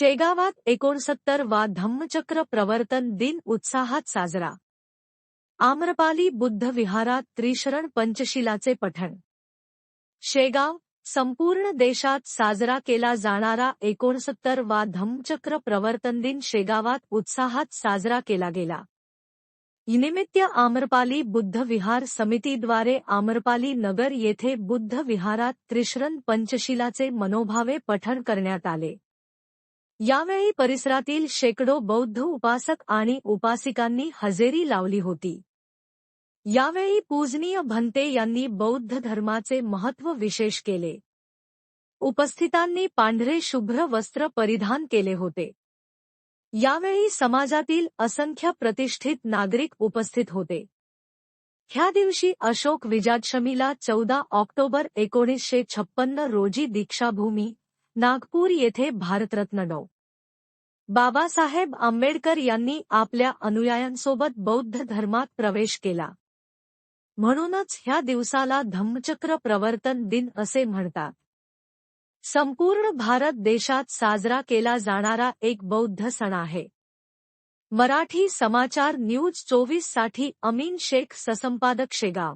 शेगावात एकोणसत्तर वा धम्मचक्र प्रवर्तन दिन उत्साहात साजरा. आम्रपाली बुद्ध विहारात त्रिशरण पंचशिलाचे पठण. शेगाव संपूर्ण देशात साजरा केला जाणारा एकोणसत्तर वा धम्मचक्र प्रवर्तन दिन शेगावात उत्साहात साजरा केला गेला. निमित्त आम्रपाली बुद्ध विहार समितीद्वारे आम्रपाली नगर येथे बुद्ध विहारात त्रिशरण पंचशिलाचे मनोभावे पठण करण्यात आले. यावेळी परिसरातील शेकडो बौद्ध उपासक आणि उपासिकांनी हजेरी लावली होती. यावेळी पूजनीय भंते यांनी बौद्ध धर्माचे महत्त्व विशेष केले. उपस्थितांनी पांढरे शुभ्र वस्त्र परिधान केले होते. यावेळी समाजातील असंख्य प्रतिष्ठित नागरिक उपस्थित होते. ह्या दिवशी अशोक विजादशमीला चौदा ऑक्टोबर एकोणीसशे छप्पन्न रोजी दीक्षाभूमी नागपूर येथे भारतरत्न डॉ. बाबासाहेब आंबेडकर यांनी आपल्या अनुयायांसोबत बौद्ध धर्मात प्रवेश केला. म्हणूनच ह्या दिवसाला धम्मचक्र प्रवर्तन दिन असे म्हणतात. संपूर्ण भारत देशात साजरा केला जाणारा एक बौद्ध सण आहे. मराठी समाचार न्यूज चोवीससाठी अमीन शेख ससंपादक शेगाव.